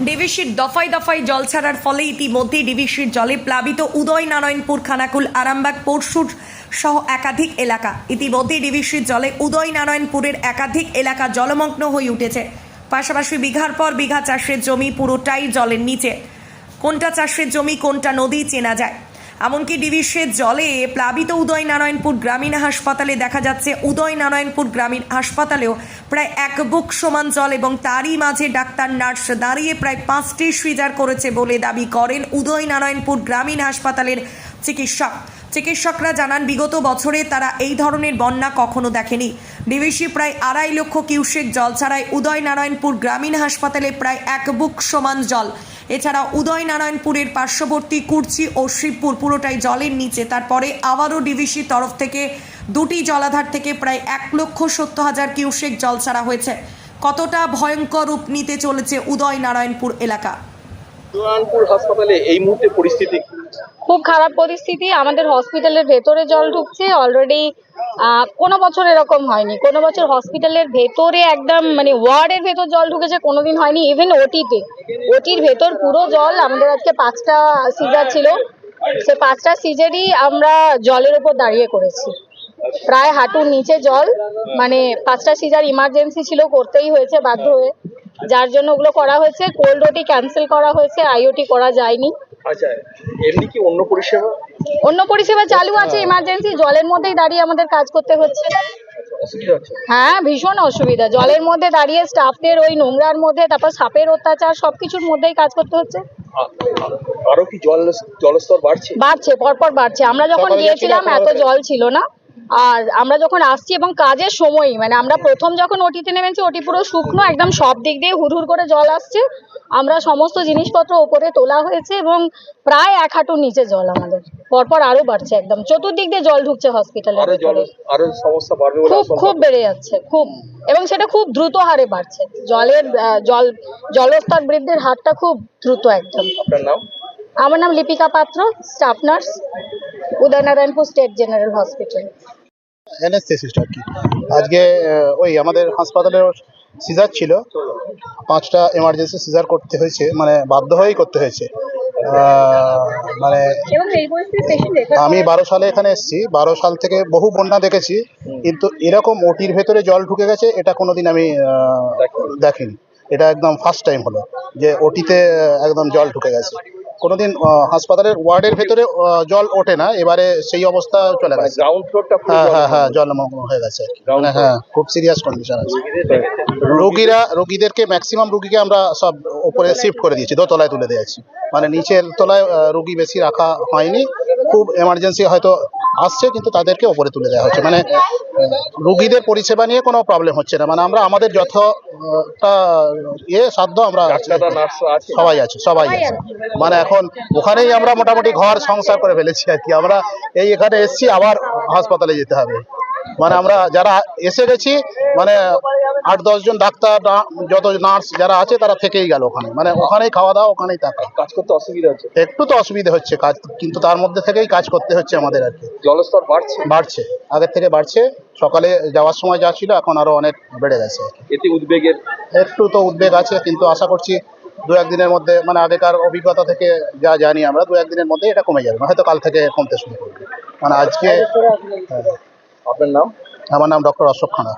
ডিভিসির দফায় দফায় জল ছাড়ার ফলে ইতিমধ্যে ডিভিসির জলে প্লাবিত উদয় নারায়ণপুর খানাকুল, আরামবাগ, পরশুর সহ একাধিক এলাকা। ইতিমধ্যে ডিভিসির জলে উদয় নারায়ণপুরের একাধিক এলাকা জলমগ্ন হয়ে উঠেছে। পাশাপাশি বিঘার পর বিঘা চাষের জমি পুরোটাই জলের নিচে। কোনটা চাষের জমি, কোনটা নদী, চেনা যায়। এমনকি ডিভিসের জলে প্লাবিত উদয়নারায়ণপুর গ্রামীণ হাসপাতালে দেখা যাচ্ছে উদয়নারায়ণপুর গ্রামীণ হাসপাতালেও প্রায় এক বুক সমান জল এবং তারই মাঝে ডাক্তার, নার্স দাঁড়িয়ে প্রায় পাঁচটি সিজার করেছে বলে দাবি করেন উদয়নারায়ণপুর গ্রামীণ হাসপাতালের চিকিৎসক। চিকিৎসকরা জানান, বিগত বছরে তারা এই ধরনের বন্যা কখনো দেখেনি। ডিভিসি প্রায় আড়াই লক্ষ কিউসেক জল ছাড়ায় উদয়নারায়ণপুর গ্রামীণ হাসপাতালে প্রায় এক বুক সমান জল। এছাড়া উদয়নারায়ণপুরের পার্শ্ববর্তী কুর্চি ও শিবপুর পুরোটাই জলের নিচে। তারপরে আবারও ডিভিসি তরফ থেকে দুটি জলাধার থেকে প্রায় এক লক্ষ সত্তর হাজার কিউসেক জল ছাড়া হয়েছে। কতটা ভয়ঙ্কর রূপ নিতে চলেছে উদয়নারায়ণপুর এলাকা? নারায়ণপুর হাসপাতালে এই মুহূর্তে পরিস্থিতি? খুব খারাপ পরিস্থিতি। আমাদের হসপিটালের ভেতরে জল ঢুকছে। অলরেডি কোনো বছর এরকম হয়নি। কোনো বছর হসপিটালের ভেতরে একদম মানে ওয়ার্ডের ভেতর জল ঢুকেছে, কোনোদিন হয়নি। ইভেন ওটিতে ওটির ভেতর পুরো জল। আমাদের আজকে পাঁচটা সিজার ছিল। সে পাঁচটা সিজারই আমরা জলের ওপর দাঁড়িয়ে করেছি। প্রায় হাঁটুর নিচে জল। মানে পাঁচটা সিজার ইমার্জেন্সি ছিল, করতেই হয়েছে, বাধ্য হয়ে। যার জন্য ওগুলো করা হয়েছে। কোল্ড ওটি ক্যান্সেল করা হয়েছে। আইওটি করা যায়নি। আচ্ছা এমনি কি অন্য পরিষেবা? অন্য পরিষেবা চালু আছে ইমার্জেন্সি জলের মধ্যেই দাঁড়িয়ে আমাদের কাজ করতে হচ্ছে। হ্যাঁ ভীষণ অসুবিধা। জলের মধ্যে দাঁড়িয়ে স্টাফদের ওই নোংরার মধ্যে তারপর সাপের অত্যাচার সবকিছুর মধ্যেই কাজ করতে হচ্ছে। আরও কি জল জলস্তর বাড়ছে? বাড়ছে পরপর বাড়ছে। আমরা যখন গিয়েছিলাম এত জল ছিল না। আর আমরা যখন আসছি এবং কাজের সময়ই মানে আমরা প্রথম যখন ওটিতে নেমেছি ওটি পুরো শুকনো একদম সব দিক দিয়ে হুড় হুড় করে জল আসছে। আমরা সমস্ত জিনিসপত্র ওপরে তোলা হয়েছে এবং প্রায় এক হাঁটুর নিচে জল আমাদের। পরপর আরও বাড়ছে একদম। চতুর্দিক দিয়ে জল ঢুকছে হসপিটালে আরও সমস্যা বাড়বে খুব খুব বেড়ে যাচ্ছে খুব। এবং সেটা খুব দ্রুত হারে বাড়ছে। জলের জল জলস্তর বৃদ্ধির হারটা খুব দ্রুত একদম। আমার নাম Lipika Patra staff nurse Udaynarayanpur state general hospital anaesthetist আর কি। আজকে ওই আমাদের হাসপাতালে সিজার ছিল। পাঁচটা এমার্জেন্সি সিজার করতে হয়েছে মানে বাধ্য হয়েই করতে হয়েছে। আহ, মানে আমি বারো সালে এখানে এসেছি। বারো সাল থেকে বহু বন্যা দেখেছি। কিন্তু এরকম ওটির ভেতরে জল ঢুকে গেছে এটা কোনোদিন আমি আহ, দেখিনি। এটা একদম ফার্স্ট টাইম হলো যে ওটিতে একদম জল ঢুকে গেছে। কোনোদিন হাসপাতালের ওয়ার্ডের ভেতরে জল ওঠে না এবারে সেই অবস্থা চলে মানে গেছে। গ্রাউন্ড ফ্লোরটা হ্যাঁ জল হ্যাঁ হ্যাঁ জলমগ্ন হয়ে গেছে। মানে হ্যাঁ খুব সিরিয়াস কন্ডিশন আছে। রোগীরা রোগীদেরকে ম্যাক্সিমাম রুগীকে আমরা সব উপরে শিফট করে দিয়েছি দোতলায় তুলে দিয়েছি। মানে নিচের তলায় রোগী বেশি রাখা হয়নি। খুব এমার্জেন্সি হয়তো আসছে কিন্তু তাদেরকে ওপরে তুলে দেওয়া হচ্ছে। মানে রুগীদের পরিষেবা নিয়ে কোনো প্রবলেম হচ্ছে না। মানে আমরা আমাদের যথটা ইয়ে সাধ্য আমরা সবাই আছে সবাই আছে। মানে এখন ওখানেই আমরা মোটামুটি ঘর সংসার করে ফেলেছি আর কি। আমরা এই এখানে এসছি আবার হাসপাতালে যেতে হবে। মানে আমরা যারা এসে গেছি মানে আট দশজন ডাক্তার যত নার্স যারা আছে তারা থেকেই গেল ওখানে। মানে ওখানেই খাওয়া দাওয়া ওখানেই থাকা। কাজ করতে অসুবিধা হচ্ছে? একটু তো অসুবিধা হচ্ছে কাজ কিন্তু তার মধ্যে থেকেই কাজ করতে হচ্ছে আমাদের আর কি। জলস্তর বাড়ছে? বাড়ছে। আগের থেকে বাড়ছে। সকালে যাওয়ার সময় যা ছিল এখন আরও অনেক বেড়ে গেছে এতে উদ্বেগের? একটু তো উদ্বেগ আছে কিন্তু আশা করছি দু একদিনের মধ্যে মানে আগেকার অভিজ্ঞতা থেকে যা জানি আমরা দু একদিনের মধ্যে এটা কমে যাবে। হয়তো কাল থেকে কমতে শুরু করবে। মানে আজকে আপনার নাম? আমার নাম ডক্টর অশোক খানা